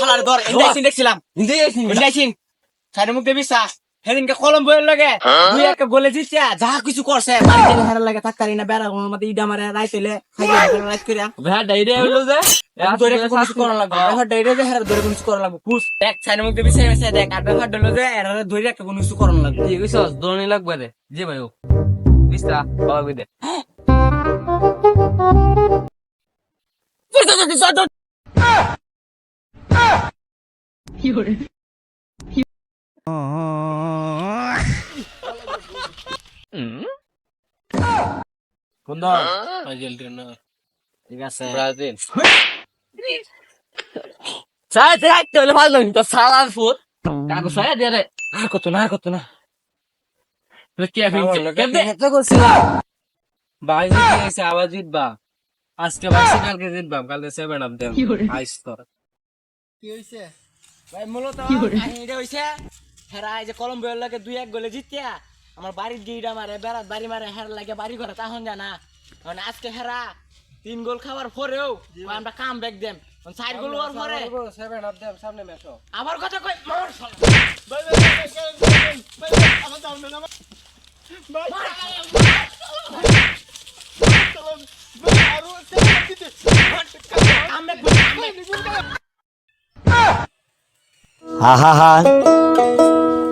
হালার ধর ইন্ডাইসিন দেখছিলাম ইন্ডাইসিন সাইডে মুখ দেবি সেদিনকে কলম বইয়ের লাগে দুই একটা গোলে জিতছে যা কিছু করছে হেরার লাগে থাকতারি না বেড়া ঘুমের মধ্যে ইডা মারে রাইত হইলে রাইত করিয়া ভাই ডাইরে হইল যে ধরে কোনো কিছু করা লাগবে ব্যাপার ডাইরে যে হেরার ধরে কোনো কিছু কই দে কোন ঠিক আছে। ব্রাজিল। চাই চাই তোলে ভালো তো সালার ফুট কাকু সায়া দিয়ে রে। আর কত না কত না। কে ফিনছে কেমনে? এত করছিলাম ভাই জিতেছে আবার জিতবা? আজকে বাইশে কালকে জিতবা? কালকে সেভেন আপ দেন আইস তো। কি হইছে ভাই মূলত কাহিনীটা হইছে হেরা এই যে কলম্বিয়ার লাগে দুই এক গোলে জিতিয়া। আমার বাড়ির গিটা মারে বেড়াত বাড়ি মারে হেরা লাগে বাড়ি ঘরে তখন জানা মানে আজকে হেরা তিন গোল খাওয়ার পরেও আমরা কাম ব্যাক দেন চার গোল হওয়ার পরে সেভেন আপ দেন সামনে আমার কথা কই মার। কাম ব্যাক আহা